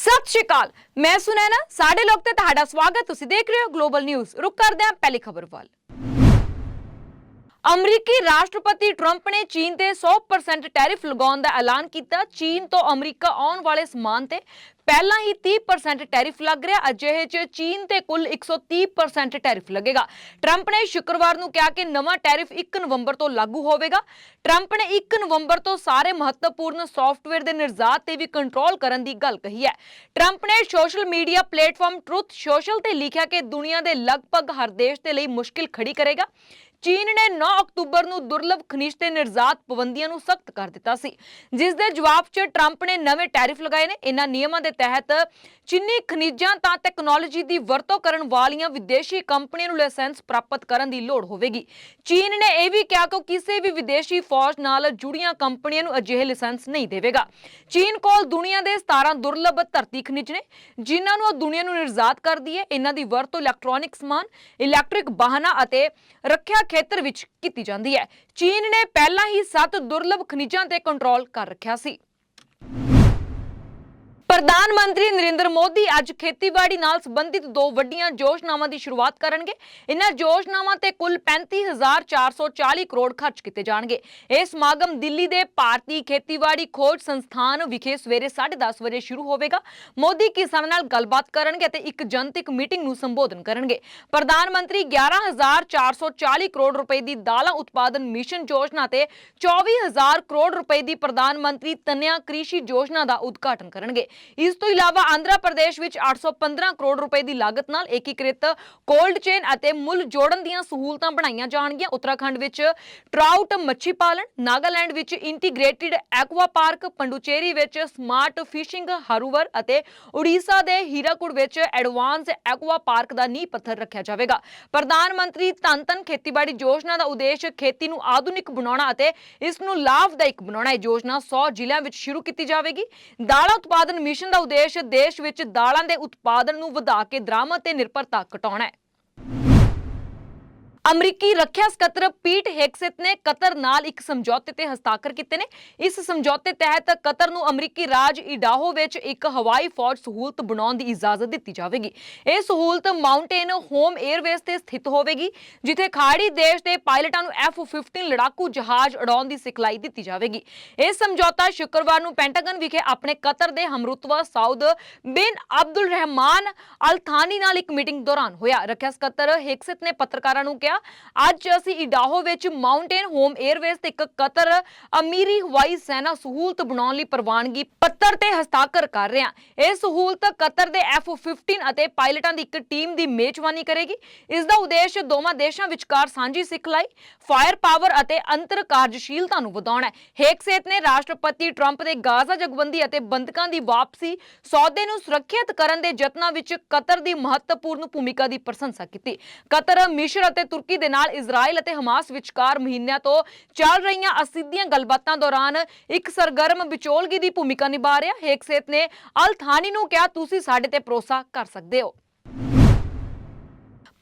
ਸਤਿ ਸ਼੍ਰੀ ਅਕਾਲ। ਮੈਂ ਸੁਨੈਨਾ, ਸਾਡੇ ਲੋਕ ਤੇ ਤੁਹਾਡਾ ਸਵਾਗਤ। ਤੁਸੀਂ ਦੇਖ ਰਹੇ ਹੋ ਗਲੋਬਲ ਨਿਊਜ਼ ਰੁਕ ਕਰਦੇ ਹਾਂ ਪਹਿਲੀ ਖਬਰ ਵੱਲ। ਅਮਰੀਕੀ ਰਾਸ਼ਟਰਪਤੀ ਟਰੰਪ ਨੇ ਚੀਨ ਤੇ 100% ਟੈਰਿਫ ਲਗਾਉਣ ਦਾ ਐਲਾਨ ਕੀਤਾ। ਚੀਨ ਤੋਂ ਅਮਰੀਕਾ ਆਉਣ ਵਾਲੇ ਸਮਾਨ ਤੇ ਪਹਿਲਾਂ ਹੀ 30% ਟੈਰਿਫ ਲੱਗ ਰਿਹਾ, ਅਜਿਹੇ 'ਚ ਚੀਨ ਤੇ ਕੁੱਲ 130% ਟੈਰਿਫ ਲੱਗੇਗਾ। ਟਰੰਪ ਨੇ ਸ਼ੁੱਕਰਵਾਰ ਨੂੰ ਕਿਹਾ ਕਿ ਨਵਾਂ ਟੈਰਿਫ 1 ਨਵੰਬਰ ਤੋਂ ਲਾਗੂ ਹੋਵੇਗਾ। ਟਰੰਪ ਨੇ 1 ਨਵੰਬਰ ਤੋਂ ਸਾਰੇ ਮਹੱਤਵਪੂਰਨ ਸੌਫਟਵੇਅਰ ਦੇ ਨਿਰਜਾਤ ਤੇ ਵੀ ਕੰਟਰੋਲ ਕਰਨ ਦੀ ਗੱਲ ਕਹੀ ਹੈ। ਟਰੰਪ ਨੇ social media platform Truth Social ਤੇ ਲਿਖਿਆ ਕਿ ਦੁਨੀਆ ਦੇ ਲਗਭਗ ਹਰ ਦੇਸ਼ ਦੇ ਲਈ ਮੁਸ਼ਕਿਲ ਖੜੀ ਕਰੇਗਾ। ਚੀਨ ਨੇ 9 ਅਕਤੂਬਰ ਨੂੰ ਦੁਰਲਭ ਖਣਿਜ ਤੇ ਨਿਰਜਾਤ ਪਾਬੰਦੀਆਂ ਨੂੰ ਸਖਤ ਕਰ ਦਿੱਤਾ ਸੀ। ਜਿਸ ਦੇ ਜਵਾਬ 'ਚ ਟਰੰਪ ਨੇ ਨਵੇਂ ਟੈਰਿਫ ਲਗਾਏ ਨੇ। ਇਹਨਾਂ ਨਿਯਮਾਂ ਦੇ ਤਹਿਤ ਚੀਨੀ ਖਣਿਜਾਂ ਤਾਂ ਟੈਕਨੋਲੋਜੀ ਦੀ ਵਰਤੋਂ ਕਰਨ ਵਾਲੀਆਂ ਵਿਦੇਸ਼ੀ ਕੰਪਨੀਆਂ ਨੂੰ ਲਾਇਸੈਂਸ ਪ੍ਰਾਪਤ ਕਰਨ ਦੀ ਲੋੜ ਹੋਵੇਗੀ। ਚੀਨ ਨੇ ਇਹ ਵੀ ਕਿਹਾ ਕਿ ਕਿਸੇ ਵੀ ਵਿਦੇਸ਼ੀ ਫੌਜ ਨਾਲ ਜੁੜੀਆਂ ਕੰਪਨੀਆਂ ਨੂੰ ਅਜਿਹੇ ਲਾਇਸੈਂਸ ਨਹੀਂ ਦੇਵੇਗਾ। ਚੀਨ ਕੋਲ ਦੁਨੀਆ ਦੇ 17 ਦੁਰਲਭ ਧਰਤੀ ਖਣਿਜ ਨੇ, ਜਿਨ੍ਹਾਂ ਨੂੰ ਉਹ ਦੁਨੀਆ ਨੂੰ ਨਿਰਜਾਤ ਕਰਦੀ ਹੈ। ਇਹਨਾਂ ਦੀ ਵਰਤੋਂ ਇਲੈਕਟ੍ਰੋਨਿਕ ਸਮਾਨ, ਇਲੈਕਟ੍ਰਿਕ ਵਾਹਨਾਂ ਅਤੇ ਰੱਖਿਆ ਖੇਤਰ ਵਿੱਚ ਕੀਤੀ ਜਾਂਦੀ ਹੈ। ਚੀਨ ਨੇ ਪਹਿਲਾਂ ਹੀ 7 ਦੁਰਲਭ ਖਣਿਜਾਂ ਤੇ ਕੰਟਰੋਲ ਕਰ ਰੱਖਿਆ ਸੀ। ਪ੍ਰਧਾਨ ਮੰਤਰੀ ਨਰਿੰਦਰ ਮੋਦੀ ਅੱਜ ਖੇਤੀਬਾੜੀ ਨਾਲ ਸੰਬੰਧਿਤ ਦੋ ਵੱਡੀਆਂ ਯੋਜਨਾਵਾਂ ਦੀ ਸ਼ੁਰੂਆਤ ਕਰਨਗੇ। ਇਹਨਾਂ ਯੋਜਨਾਵਾਂ ਤੇ ਕੁੱਲ 35440 ਕਰੋੜ ਖਰਚ ਕੀਤੇ ਜਾਣਗੇ। ਇਹ ਸਮਾਗਮ ਦਿੱਲੀ ਦੇ ਭਾਰਤੀ ਖੇਤੀਬਾੜੀ ਖੋਜ ਸੰਸਥਾਨ ਵਿਖੇ ਸਵੇਰੇ 10:30 ਵਜੇ ਸ਼ੁਰੂ ਹੋਵੇਗਾ। ਮੋਦੀ ਕਿਸਾਨਾਂ ਨਾਲ ਗੱਲਬਾਤ ਕਰਨਗੇ ਅਤੇ ਇੱਕ ਜਨਤਕ ਮੀਟਿੰਗ ਨੂੰ ਸੰਬੋਧਨ ਕਰਨਗੇ। ਪ੍ਰਧਾਨ ਮੰਤਰੀ 11440 ਕਰੋੜ ਰੁਪਏ ਦੀ ਦਾਲਾਂ ਉਤਪਾਦਨ ਮਿਸ਼ਨ ਯੋਜਨਾ ਤੇ 24000 ਕਰੋੜ ਰੁਪਏ ਦੀ ਪ੍ਰਧਾਨ ਮੰਤਰੀ ਤਨਿਆ ਕ੍ਰਿਸ਼ੀ ਯੋਜਨਾ ਦਾ ਉਦਘਾਟਨ ਕਰਨਗੇ। ਇਸ ਤੋਂ ਇਲਾਵਾ ਆਂਧਰਾ ਪ੍ਰਦੇਸ਼ ਵਿੱਚ 815 ਕਰੋੜ ਰੁਪਏ ਦੀ ਲਾਗਤ ਨਾਲ ਏਕੀਕ੍ਰਿਤ ਕੋਲਡ ਚੇਨ ਅਤੇ ਮੁੱਲ ਜੋੜਨ ਦੀਆਂ ਸਹੂਲਤਾਂ ਬਣਾਈਆਂ ਜਾਣਗੀਆਂ। ਉੱਤਰਾਖੰਡ ਵਿੱਚ ਟਰਾਊਟ ਮੱਛੀ ਪਾਲਣ, ਨਾਗਾਲੈਂਡ ਵਿੱਚ ਇੰਟੀਗ੍ਰੇਟਿਡ ਐਕਵਾ ਪਾਰਕ, ਪੰਡੂਚੇਰੀ ਵਿੱਚ ਸਮਾਰਟ ਫਿਸ਼ਿੰਗ ਹਰੂਵਰ ਅਤੇ ਉੜੀਸਾ ਦੇ ਹੀਰਾਕੁੜ ਵਿੱਚ ਐਡਵਾਂਸ ਐਕਵਾ ਪਾਰਕ ਦਾ ਨੀਂਹ ਪੱਥਰ ਰੱਖਿਆ ਜਾਵੇਗਾ। ਪ੍ਰਧਾਨ ਮੰਤਰੀ ਧੰਨ ਧੰਨ ਖੇਤੀਬਾੜੀ ਯੋਜਨਾ ਦਾ ਉਦੇਸ਼ ਖੇਤੀ ਨੂੰ ਆਧੁਨਿਕ ਬਣਾਉਣਾ ਅਤੇ ਇਸ ਨੂੰ ਲਾਭਦਾਇਕ ਬਣਾਉਣਾ। ਹੈ ਯੋਜਨਾ 100 ਜ਼ਿਲ੍ਹਿਆਂ ਵਿੱਚ ਸ਼ੁਰੂ ਕੀਤੀ ਜਾਵੇਗੀ। ਦਾਲਾਂ ਉਤਪਾਦਨ ਮਿਸ਼ਨ ਦਾ ਉਦੇਸ਼ ਦੇਸ਼ ਵਿੱਚ ਦਾਲਾਂ ਦੇ ਉਤਪਾਦਨ ਨੂੰ ਵਧਾ ਕੇ ਦਰਾਮਦ ਤੇ ਨਿਰਭਰਤਾ ਘਟਾਉਣਾ ਹੈ। ਅਮਰੀਕੀ ਰੱਖਿਆ ਸਕੱਤਰ ਪੀਟ ਹੈਕਸੈਟ ਨੇ ਕਤਰ ਨਾਲ ਇੱਕ ਸਮਝੌਤੇ ਤੇ ਹਸਤਾਖਰ ਕੀਤੇ ਨੇ। ਇਸ ਸਮਝੌਤੇ ਤਹਿਤ ਕਤਰ ਨੂੰ ਅਮਰੀਕੀ ਰਾਜ ਇਡਾਹੋ ਵਿੱਚ ਇੱਕ ਹਵਾਈ ਫੌਜ ਸਹੂਲਤ ਬਣਾਉਣ ਦੀ ਇਜਾਜ਼ਤ ਦਿੱਤੀ ਜਾਵੇਗੀ। ਇਹ ਸਹੂਲਤ ਮਾਊਂਟੇਨ ਹੋਮ 에ਅਰਵੇਸ ਤੇ ਸਥਿਤ ਹੋਵੇਗੀ, ਜਿੱਥੇ ਖਾੜੀ ਦੇਸ਼ ਦੇ ਪਾਇਲਟਾਂ ਨੂੰ F-15 ਲੜਾਕੂ ਜਹਾਜ਼ ਉਡਾਉਣ ਦੀ ਸਿਖਲਾਈ ਦਿੱਤੀ ਜਾਵੇਗੀ। ਇਹ ਸਮਝੌਤਾ ਸ਼ੁੱਕਰਵਾਰ ਨੂੰ ਪੈਂਟਾਗਨ ਵਿਖੇ ਆਪਣੇ ਕਤਰ ਦੇ ਹਮਰੁਤਵਾ ਸਾਊਦ ਬਿਨ ਅਬਦੁਲ ਰਹਿਮਾਨ ਅਲ ਥਾਨੀ ਨਾਲ ਇੱਕ ਮੀਟਿੰਗ ਦੌਰਾਨ ਹੋਇਆ। ਰੱਖਿਆ ਸਕੱਤਰ ਹੈਕਸੈਟ ਨੇ ਪੱਤਰਕਾਰਾਂ ਨੂੰ ਕਿਹਾ ਅੱਜ ਅਸੀਂ ਇਡਾਹੋ ਵਿੱਚ ਮਾਊਂਟੇਨ ਹੋਮ 에ਅਰਵੇਸ ਤੇ ਇੱਕ ਕਤਰ ਅਮੀਰੀ ਹਵਾਈ ਸੈਨਾ ਸਹੂਲਤ ਬਣਾਉਣ ਲਈ ਪ੍ਰਵਾਨਗੀ ਪੱਤਰ ਤੇ ਹਸਤਾਖਰ ਕਰ ਰਹੇ ਹਾਂ। ਇਹ ਸਹੂਲਤ ਕਤਰ ਦੇ F-15 ਅਤੇ ਪਾਇਲਟਾਂ ਦੀ ਇੱਕ ਟੀਮ ਦੀ ਮੇਜ਼ਬਾਨੀ ਕਰੇਗੀ। ਇਸ ਦਾ ਉਦੇਸ਼ ਦੋਵਾਂ ਦੇਸ਼ਾਂ ਵਿਚਕਾਰ ਸਾਂਝੀ ਸਿਖਲਾਈ ਫਾਇਰ ਪਾਵਰ ਅਤੇ ਅੰਤਰ ਕਾਰਜਸ਼ੀਲਤਾ ਨੂੰ ਵਧਾਉਣਾ ਹੈ। ਹੇਕਸੇਤ ਨੇ ਰਾਸ਼ਟਰਪਤੀ ਟਰੰਪ ਦੇ ਗਾਜ਼ਾ ਜਗਬੰਦੀ ਅਤੇ ਬੰਦਕਾਂ ਦੀ ਵਾਪਸੀ, ਸੌਦੇ ਨੂੰ ਸੁਰੱਖਿਅਤ ਕਰਨ ਦੇ ਯਤਨਾਂ ਵਿੱਚ ਕਤਰ ਦੀ ਮਹੱਤਵਪੂਰਨ ਭੂਮਿਕਾ ਦੀ ਪ੍ਰਸ਼ੰਸਾ ਕੀਤੀ। ਕਤਰ ਮਿਸ਼ਰ ਅਤੇ ਤੁਰਕੀ ਦੇ ਨਾਲ ਇਜ਼ਰਾਈਲ ਅਤੇ ਹਮਾਸ ਵਿਚਕਾਰ ਮਹੀਨਿਆਂ ਤੋਂ ਚੱਲ ਰਹੀਆਂ ਅਸਿੱਧੀਆਂ ਗੱਲਬਾਤਾਂ ਦੌਰਾਨ ਇੱਕ ਸਰਗਰਮ ਵਿਚੋਲਗੀ ਦੀ ਭੂਮਿਕਾ ਨਿਭਾ ਰਿਹਾ ਹੇਕਸੇਤ ਨੇ ਅਲ ਥਾਨੀ ਨੂੰ ਕਿਹਾ, ਤੁਸੀਂ ਸਾਡੇ ਤੇ ਭਰੋਸਾ ਕਰ ਸਕਦੇ ਹੋ।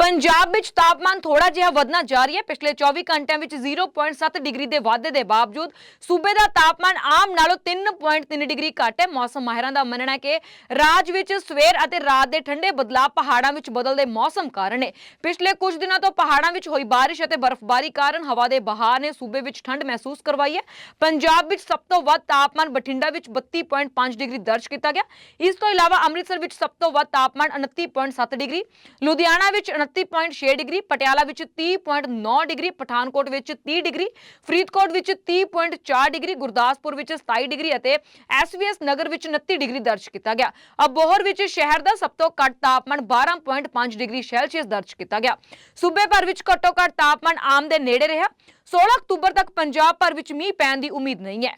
ਪੰਜਾਬ ਵਿੱਚ ਤਾਪਮਾਨ ਥੋੜਾ ਜਿਹਾ ਵਧਣਾ ਜਾਰੀ ਹੈ। ਪਿਛਲੇ 24 ਘੰਟਿਆਂ ਵਿੱਚ 0.7 ਡਿਗਰੀ ਦੇ ਵਾਧੇ ਦੇ ਬਾਵਜੂਦ ਸੂਬੇ ਦਾ ਤਾਪਮਾਨ ਆਮ ਨਾਲੋਂ 3.3 ਡਿਗਰੀ ਘੱਟ ਹੈ। ਮੌਸਮ ਮਾਹਿਰਾਂ ਦਾ ਮੰਨਣਾ ਹੈ ਕਿ ਰਾਜ ਵਿੱਚ ਸਵੇਰ ਅਤੇ ਰਾਤ ਦੇ ਠੰਡੇ ਬਦਲਾਅ ਪਹਾੜਾਂ ਵਿੱਚ ਬਦਲਦੇ ਮੌਸਮ ਕਾਰਨ ਹੈ ਪਿਛਲੇ ਕੁਝ ਦਿਨਾਂ ਤੋਂ ਪਹਾੜਾਂ ਵਿੱਚ ਹੋਈ ਬਾਰਿਸ਼ ਅਤੇ ਬਰਫ਼ਬਾਰੀ ਕਾਰਨ ਹਵਾ ਦੇ ਬਹਾਅ ਨੇ ਸੂਬੇ ਵਿੱਚ ਠੰਡ ਮਹਿਸੂਸ ਕਰਵਾਈ ਹੈ। ਪੰਜਾਬ ਵਿੱਚ ਸਭ ਤੋਂ ਵੱਧ ਤਾਪਮਾਨ ਬਠਿੰਡਾ ਵਿੱਚ 32.5 ਡਿਗਰੀ ਦਰਜ ਕੀਤਾ ਗਿਆ। ਇਸ ਤੋਂ ਇਲਾਵਾ ਅੰਮ੍ਰਿਤਸਰ ਵਿੱਚ ਸਭ ਤੋਂ ਵੱਧ ਤਾਪਮਾਨ 29.7 ਡਿਗਰੀ, ਲੁਧਿਆਣਾ ਵਿੱਚ 29.6 ਡਿਗਰੀ, ਪਟਿਆਲਾ ਵਿੱਚ 30.9 ਡਿਗਰੀ, ਪਠਾਨਕੋਟ ਵਿੱਚ 30 ਡਿਗਰੀ, ਫਰੀਦਕੋਟ ਵਿੱਚ 30.4 ਡਿਗਰੀ, ਗੁਰਦਾਸਪੁਰ ਵਿੱਚ 27 ਡਿਗਰੀ ਅਤੇ ਐਸਵੀਐਸ ਨਗਰ ਵਿੱਚ 29 ਡਿਗਰੀ ਦਰਜ ਕੀਤਾ ਗਿਆ। ਅਬੋਹਰ ਵਿੱਚ ਸ਼ਹਿਰ ਦਾ ਸਭ ਤੋਂ ਘੱਟ ਤਾਪਮਾਨ 12.5 ਡਿਗਰੀ ਸੈਲਸੀਅਸ ਦਰਜ ਕੀਤਾ ਗਿਆ। ਸੂਬੇ ਭਰ ਵਿੱਚ ਘੱਟੋ ਘੱਟ ਤਾਪਮਾਨ ਆਮ ਦੇ ਨੇੜੇ ਰਿਹਾ। 16 ਅਕਤੂਬਰ ਤੱਕ ਪੰਜਾਬ ਭਰ ਵਿੱਚ ਮੀਂਹ ਪੈਣ ਦੀ ਉਮੀਦ ਨਹੀਂ ਹੈ।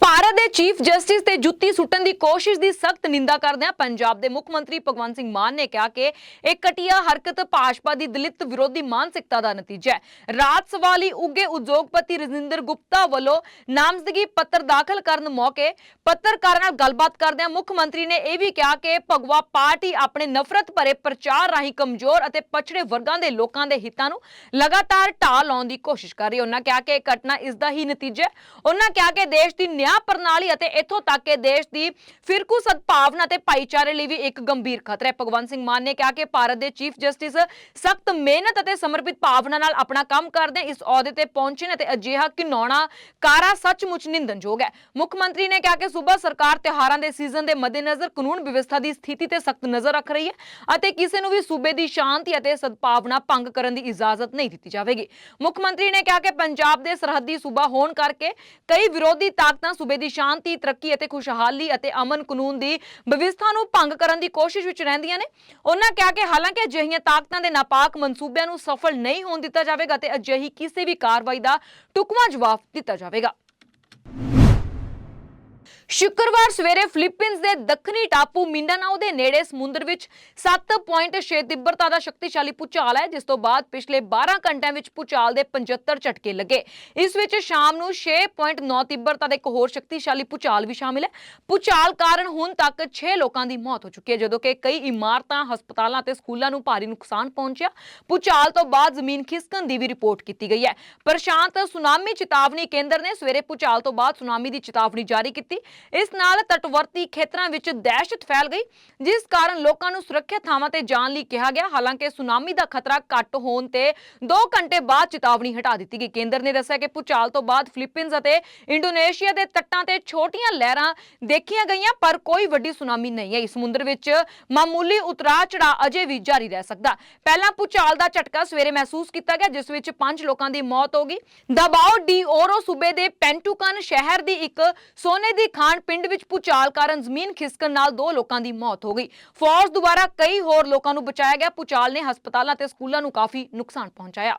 ਭਾਰਤ ਦੇ ਚੀਫ ਜਸਟਿਸ ਤੇ ਜੁੱਤੀ ਸੁੱਟਣ ਦੀ ਕੋਸ਼ਿਸ਼ ਦੀ ਸਖਤ ਨਿੰਦਾ ਕਰਦਿਆਂ ਪੰਜਾਬ ਦੇ ਮੁੱਖ ਮੰਤਰੀ ਭਗਵੰਤ ਸਿੰਘ ਮਾਨ ਨੇ ਕਿਹਾ ਕਿ ਇਹ ਘਟੀਆ ਹਰਕਤ ਭਾਜਪਾ ਦੀ ਦਲਿਤ ਵਿਰੋਧੀ ਮਾਨਸਿਕਤਾ ਦਾ ਨਤੀਜਾ ਹੈ। ਰਾਜ ਸਵਾਲੀ ਉੱਗੇ ਉਦਯੋਗਪਤੀ ਰਜਿੰਦਰ ਗੁਪਤਾ ਵੱਲੋਂ ਨਾਮਜ਼ਦਗੀ ਪੱਤਰ ਦਾਖਲ ਕਰਨ ਮੌਕੇ ਪੱਤਰਕਾਰਾਂ ਨਾਲ ਗੱਲਬਾਤ ਕਰਦਿਆਂ ਮੁੱਖ ਮੰਤਰੀ ਨੇ ਇਹ ਵੀ ਕਿਹਾ ਕਿ ਭਗਵਾ ਪਾਰਟੀ ਆਪਣੇ ਨਫ਼ਰਤ ਭਰੇ ਪ੍ਰਚਾਰ ਰਾਹੀਂ ਕਮਜ਼ੋਰ ਅਤੇ ਪਛੜੇ ਵਰਗਾਂ ਦੇ ਲੋਕਾਂ ਦੇ ਹਿੱਤਾਂ ਨੂੰ ਲਗਾਤਾਰ ਢਾਹ ਲਾਉਣ ਦੀ ਕੋਸ਼ਿਸ਼ ਕਰ ਰਹੀ ਹੈ। ਉਹਨਾਂ ਕਿਹਾ ਕਿ ਇਹ ਘਟਨਾ ਇਸ ਦਾ ਹੀ ਨਤੀਜਾ ਹੈ। ਉਹਨਾਂ ਕਿਹਾ ਕਿ ਦੇਸ਼ ਦੀ ਨਿਆਂ ਪ੍ਰਣਾਲੀ ਅਤੇ ਇੱਥੋਂ ਤੱਕ ਕਿ ਦੇਸ਼ ਦੀ ਫਿਰਕੂ ਸਦਭਾਵਨਾ ਤੇ ਭਾਈਚਾਰੇ ਲਈ ਵੀ ਇੱਕ ਗੰਭੀਰ ਖਤਰਾ ਹੈ। ਭਗਵੰਤ ਸਿੰਘ ਮਾਨ ਨੇ ਕਿਹਾ ਕਿ ਭਾਰਤ ਦੇ ਚੀਫ ਜਸਟਿਸ ਸਖਤ ਮਿਹਨਤ ਅਤੇ ਸਮਰਪਿਤ ਭਾਵਨਾ ਨਾਲ ਆਪਣਾ ਕੰਮ ਕਰਦੇ ਇਸ ਅਹੁਦੇ ਤੇ ਪਹੁੰਚੇ ਨੇ ਅਜਿਹਾ ਘਿਨਾਉਣਾ ਕਾਰਾ ਸੱਚਮੁੱਚ ਨਿੰਦਨਯੋਗ ਹੈ। ਮੁੱਖ ਮੰਤਰੀ ਨੇ ਕਿਹਾ ਕਿ ਸੂਬਾ ਸਰਕਾਰ ਤਿਉਹਾਰਾਂ ਦੇ ਸੀਜ਼ਨ ਦੇ ਮੱਦੇਨਜ਼ਰ ਕਾਨੂੰਨ ਵਿਵਸਥਾ ਦੀ ਸਥਿਤੀ ਤੇ ਸਖਤ ਨਜ਼ਰ ਰੱਖ ਰਹੀ ਹੈ ਅਤੇ ਕਿਸੇ ਨੂੰ ਵੀ ਸੂਬੇ ਦੀ ਸ਼ਾਂਤੀ ਅਤੇ ਸਦਭਾਵਨਾ ਭੰਗ ਕਰਨ ਦੀ ਇਜਾਜ਼ਤ ਨਹੀਂ ਦਿੱਤੀ ਜਾਵੇਗੀ। ਮੁੱਖ ਮੰਤਰੀ ਨੇ ਕਿਹਾ ਕਿ ਪੰਜਾਬ ਦੇ ਸਰਹੱਦੀ ਸੂਬਾ ਹੋਣ ਕਰਕੇ ਕਈ ਵਿਰੋਧੀ ਤਾਕਤਾਂ ਸੂਬੇ ਦੀ ਸ਼ਾਂਤੀ, ਤਰੱਕੀ ਅਤੇ ਖੁਸ਼ਹਾਲੀ ਅਤੇ ਅਮਨ ਕਾਨੂੰਨ ਦੀ ਵਿਵਸਥਾ ਨੂੰ ਭੰਗ ਕਰਨ ਦੀ ਕੋਸ਼ਿਸ਼ ਵਿੱਚ ਰਹਿੰਦੀਆਂ ਨੇ। ਉਹਨਾਂ ਕਿਹਾ ਕਿ ਹਾਲਾਂਕਿ ਅਜਿਹੀਆਂ ਤਾਕਤਾਂ ਦੇ ਨਾਪਾਕ ਮਨਸੂਬਿਆਂ ਨੂੰ ਸਫਲ ਨਹੀਂ ਹੋਣ ਦਿੱਤਾ ਜਾਵੇਗਾ ਤੇ ਅਜਿਹੀ ਕਿਸੇ ਵੀ ਕਾਰਵਾਈ ਦਾ ਟੁਕਵਾ ਜਵਾਬ ਦਿੱਤਾ ਜਾਵੇਗਾ। ਸ਼ੁੱਕਰਵਾਰ ਸਵੇਰੇ ਫਿਲੀਪੀਨਜ਼ ਦੇ ਦੱਖਣੀ ਟਾਪੂ ਮਿੰਡਾਨਾਓ ਦੇ ਨੇੜੇ ਸਮੁੰਦਰ ਵਿੱਚ 7.6 ਤੀਬਰਤਾ ਦਾ ਸ਼ਕਤੀਸ਼ਾਲੀ ਭੂਚਾਲ ਹੈ, ਜਿਸ ਤੋਂ ਬਾਅਦ ਪਿਛਲੇ 12 ਘੰਟਿਆਂ ਵਿੱਚ ਭੂਚਾਲ ਦੇ 75 ਝਟਕੇ ਲੱਗੇ। ਇਸ ਵਿੱਚ ਸ਼ਾਮ ਨੂੰ 6.9 ਤੀਬਰਤਾ ਦਾ ਇੱਕ ਹੋਰ ਸ਼ਕਤੀਸ਼ਾਲੀ ਭੂਚਾਲ ਵੀ ਸ਼ਾਮਿਲ ਹੈ। ਭੂਚਾਲ ਕਾਰਨ ਹੁਣ ਤੱਕ 6 ਲੋਕਾਂ ਦੀ ਮੌਤ ਹੋ ਚੁੱਕੀ ਹੈ, ਜਦੋਂ ਕਿ ਕਈ ਇਮਾਰਤਾਂ, ਹਸਪਤਾਲਾਂ ਅਤੇ ਸਕੂਲਾਂ ਨੂੰ ਭਾਰੀ ਨੁਕਸਾਨ ਪਹੁੰਚਿਆ। ਭੂਚਾਲ ਤੋਂ ਬਾਅਦ ਜ਼ਮੀਨ ਖਿਸਕਣ ਦੀ ਵੀ ਰਿਪੋਰਟ ਕੀਤੀ ਗਈ ਹੈ। ਪ੍ਰਸ਼ਾਂਤ ਸੁਨਾਮੀ ਚੇਤਾਵਨੀ ਕੇਂਦਰ ਨੇ ਸਵੇਰੇ ਭੂਚਾਲ ਤੋਂ ਬਾਅਦ ਸੁਨਾਮੀ ਦੀ ਚੇਤਾਵਨੀ ਜਾਰੀ ਕੀਤੀ। ਇਸ ਨਾਲ ਤਟਵਰਤੀ ਖੇਤਰਾਂ ਵਿੱਚ ਦਹਿਸ਼ਤ ਫੈਲ ਗਈ, ਜਿਸ ਕਾਰਨ ਲੋਕਾਂ ਨੂੰ ਸੁਰੱਖਿਅਤ ਥਾਵਾਂ ਤੇ ਜਾਣ ਲਈ ਕਿਹਾ ਗਿਆ। ਹਾਲਾਂਕਿ ਸੁਨਾਮੀ ਦਾ ਖਤਰਾ ਘੱਟ ਹੋਣ ਤੇ 2 ਘੰਟੇ ਬਾਅਦ ਚੇਤਾਵਨੀ ਹਟਾ ਦਿੱਤੀ ਗਈ। ਕੇਂਦਰ ਨੇ ਦੱਸਿਆ ਕਿ ਭੂਚਾਲ ਤੋਂ ਬਾਅਦ ਫਿਲੀਪੀਨਜ਼ ਅਤੇ ਇੰਡੋਨੇਸ਼ੀਆ ਦੇ ਤੱਟਾਂ ਤੇ ਛੋਟੀਆਂ ਲਹਿਰਾਂ ਦੇਖੀਆਂ ਗਈਆਂ, ਪਰ ਕੋਈ ਵੱਡੀ ਸੁਨਾਮੀ ਨਹੀਂ ਆਈ ਸਮੁੰਦਰ ਵਿੱਚ ਮਾਮੂਲੀ ਉਤਰਾਅ ਚੜਾਅ ਅਜੇ ਵੀ ਜਾਰੀ ਰਹਿ ਸਕਦਾ। ਪਹਿਲਾਂ ਭੂਚਾਲ ਦਾ ਝਟਕਾ ਸਵੇਰੇ ਮਹਿਸੂਸ ਕੀਤਾ ਗਿਆ, ਜਿਸ ਵਿੱਚ 5 ਲੋਕਾਂ ਦੀ ਮੌਤ ਹੋ ਗਈ। ਦਬਾਓ ਡੀ ਓਰੋ ਸੂਬੇ ਦੇ ਪੈਂਟੂਕਨ ਸ਼ਹਿਰ ਦੀ ਇੱਕ ਸੋਨੇ ਦੀ ਖਾਨ ਪਿੰਡ ਵਿੱਚ ਭੂਚਾਲ ਕਾਰਨ ਜ਼ਮੀਨ ਖਿਸਕਣ ਨਾਲ ਦੋ ਲੋਕਾਂ ਦੀ ਮੌਤ ਹੋ ਗਈ। ਫੌਜ ਦੁਆਰਾ ਕਈ ਹੋਰ ਲੋਕਾਂ ਨੂੰ ਬਚਾਇਆ ਗਿਆ। ਭੂਚਾਲ ਨੇ ਹਸਪਤਾਲਾਂ ਤੇ ਸਕੂਲਾਂ ਨੂੰ ਕਾਫੀ ਨੁਕਸਾਨ ਪਹੁੰਚਾਇਆ।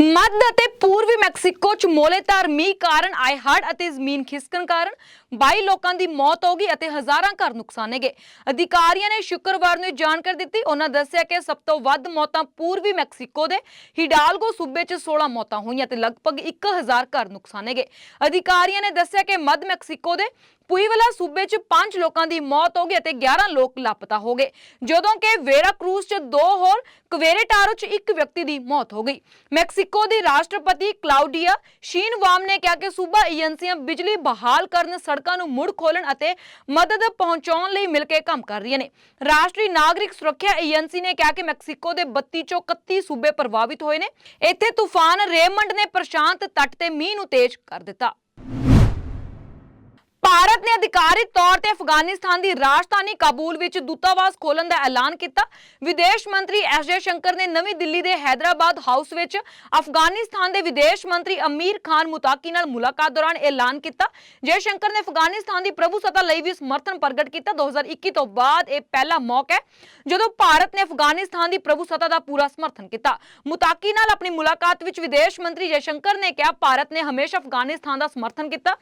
ਮੱਧ ਅਤੇ ਪੂਰਬੀ ਮੈਕਸੀਕੋ ਚ ਮੋਲੇਤਾਰ ਮੀਂਹ ਕਾਰਨ ਆਏ ਹੜ੍ਹ ਅਤੇ ਜ਼ਮੀਨ ਖਿਸਕਣ ਕਾਰਨ 22 ਲੋਕਾਂ ਦੀ ਮੌਤ ਹੋ ਗਈ ਅਤੇ ਹਜ਼ਾਰਾਂ ਘਰ ਨੁਕਸਾਨੇ ਗਏ ਅਧਿਕਾਰੀਆਂ ਨੇ ਸ਼ੁੱਕਰਵਾਰ ਨੂੰ ਜਾਣਕਾਰੀ ਦਿੱਤੀ। ਉਹਨਾਂ ਦੱਸਿਆ ਕਿ ਸਭ ਤੋਂ ਵੱਧ ਮੌਤਾਂ ਪੂਰਬੀ ਮੈਕਸੀਕੋ ਦੇ ਹਿਡਾਲਗੋ ਸੂਬੇ 'ਚ 16 ਮੌਤਾਂ ਹੋਈਆਂ ਤੇ ਲਗਭਗ 1000 ਘਰ ਨੁਕਸਾਨੇ ਗਏ ਅਧਿਕਾਰੀਆਂ ਨੇ ਦੱਸਿਆ ਕਿ ਮੱਧ ਮੈਕਸੀਕੋ ਦੇ ਪੁਈਵਲਾ ਸੂਬੇ 'ਚ 5 ਲੋਕਾਂ ਦੀ ਮੌਤ ਹੋ ਗਈ ਅਤੇ 11 ਲੋਕ ਲਾਪਤਾ ਹੋ ਗਏ। ਜਦੋਂ ਕਿ ਵੇਰਾ ਕਰੂਜ਼ 'ਚ ਦੋ ਹੋਰ, ਕਵੇਰੇਟਾਰੋ 'ਚ ਇੱਕ ਵਿਅਕਤੀ ਦੀ ਮੌਤ ਹੋ ਗਈ। ਮੈਕਸੀ ਮੈਕਸੀਕੋ ਦੀ ਰਾਸ਼ਟਰਪਤੀ ਕਲਾਉਡੀਆ ਸ਼ੀਨਵਾਮ ਨੇ ਕਿਹਾ ਕਿ ਸੂਬਾ ਏਜੰਸੀਆਂ ਬਿਜਲੀ ਬਹਾਲ ਕਰਨ, ਸੜਕਾਂ ਨੂੰ ਮੁੜ ਖੋਲਣ ਅਤੇ ਮਦਦ ਪਹੁੰਚਾਉਣ ਲਈ ਮਿਲ ਕੇ ਕੰਮ ਕਰ ਰਹੀਆਂ ਨੇ। ਰਾਸ਼ਟਰੀ ਨਾਗਰਿਕ ਸੁਰੱਖਿਆ ਏਜੰਸੀ ਨੇ ਕਿਹਾ ਕਿ ਮੈਕਸੀਕੋ ਦੇ 32 ਚੋਂ 31 ਸੂਬੇ ਪ੍ਰਭਾਵਿਤ ਹੋਏ ਨੇ। ਇੱਥੇ ਤੂਫਾਨ ਰੇਮੰਡ ਨੇ ਪ੍ਰਸ਼ਾਂਤ ਤੱਟ ਤੇ ਮੀਂਹ ਨੂੰ ਤੇਜ਼ ਕਰ ਦਿੱਤਾ। ਭਾਰਤ ਨੇ ਅਧਿਕਾਰਿਤ ਤੌਰ ਤੇ ਅਫਗਾਨਿਸਤਾਨ ਦੀ ਰਾਜਧਾਨੀ ਕਾਬੂਲ ਵਿੱਚ ਦੂਤਾਵਾਸ ਖੋਲਣ ਦਾ ਐਲਾਨ ਕੀਤਾ। ਵਿਦੇਸ਼ ਮੰਤਰੀ ਐਸ ਜੈ ਸ਼ੰਕਰ ਨੇ ਨਵੀਂ ਦਿੱਲੀ ਦੇ ਹੈਦਰਾਬਾਦ ਹਾਊਸ ਵਿੱਚ ਅਫਗਾਨਿਸਤਾਨ ਦੇ ਵਿਦੇਸ਼ ਮੰਤਰੀ ਅਮੀਰ ਖਾਨ ਮੁਤਾਕੀ ਨਾਲ ਮੁਲਾਕਾਤ ਦੌਰਾਨ ਐਲਾਨ ਕੀਤਾ। ਜੈ ਸ਼ੰਕਰ ਨੇ ਅਫਗਾਨਿਸਤਾਨ ਦੀ ਪ੍ਰਭੂਸੱਤਾ ਲਈ ਵੀ ਸਮਰਥਨ ਪ੍ਰਗਟ ਕੀਤਾ 2021 ਤੋਂ ਬਾਅਦ ਇਹ ਪਹਿਲਾ ਮੌਕਾ ਹੈ, ਜਦੋਂ ਭਾਰਤ ਨੇ ਅਫਗਾਨਿਸਤਾਨ ਦੀ ਪ੍ਰਭੂਸੱਤਾ ਦਾ ਪੂਰਾ ਸਮਰਥਨ ਕੀਤਾ। ਮੁਤਾਕੀ ਨਾਲ ਆਪਣੀ ਮੁਲਾਕਾਤ ਵਿੱਚ ਵਿਦੇਸ਼ ਮੰਤਰੀ ਜੈਸ਼ੰਕਰ ਨੇ ਕਿਹਾ, ਭਾਰਤ ਨੇ ਹਮੇਸ਼ਾ ਅਫਗਾਨਿਸਤਾਨ ਦਾ ਸਮਰਥਨ ਕੀਤਾ।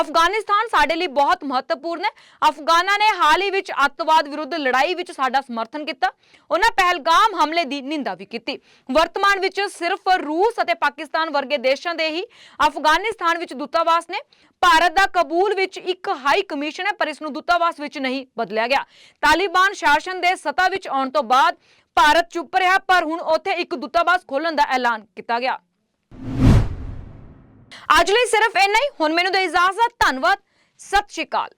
ਅਫਗਾਨਿਸਤਾਨ ਸਾਡੇ ਲਈ ਬਹੁਤ ਮਹੱਤਵਪੂਰਨ ਹੈ। ਅਫਗਾਨਾਂ ਨੇ ਹਾਲ ਹੀ ਵਿੱਚ ਅੱਤਵਾਦ ਵਿਰੁੱਧ ਲੜਾਈ ਵਿੱਚ ਸਾਡਾ ਸਮਰਥਨ ਕੀਤਾ। ਉਹਨਾਂ ਪਹਿਲਗਾਮ ਹਮਲੇ ਦੀ ਨਿੰਦਾ ਵੀ ਕੀਤੀ। ਵਰਤਮਾਨ ਵਿੱਚ ਸਿਰਫ ਰੂਸ ਅਤੇ ਪਾਕਿਸਤਾਨ ਵਰਗੇ ਦੇਸ਼ਾਂ ਦੇ ਹੀ ਅਫਗਾਨਿਸਤਾਨ ਵਿੱਚ ਦੂਤਾਵਾਸ ਨੇ। ਭਾਰਤ ਦਾ ਕਬੂਲ ਵਿੱਚ ਇੱਕ ਹਾਈ ਕਮਿਸ਼ਨ ਹੈ, ਪਰ ਇਸ ਨੂੰ ਦੂਤਾਵਾਸ ਵਿੱਚ ਨਹੀਂ ਬਦਲਿਆ ਗਿਆ। ਤਾਲਿਬਾਨ ਸ਼ਾਸਨ ਦੇ ਸੱਤਾ ਵਿੱਚ ਆਉਣ ਤੋਂ ਬਾਅਦ ਭਾਰਤ ਚੁੱਪ ਰਿਹਾ, ਪਰ ਹੁਣ ਉੱਥੇ ਇੱਕ ਦੂਤਾਵਾਸ ਖੋਲਣ ਦਾ ਐਲਾਨ ਕੀਤਾ ਗਿਆ। ਅੱਜ ਲਈ ਸਿਰਫ ਇੰਨਾ ਹੀ। ਹੁਣ ਮੈਨੂੰ ਦੇ ਇਜਾਜ਼ਤ, ਧੰਨਵਾਦ। ਸਤਿ ਸ਼੍ਰੀ ਅਕਾਲ।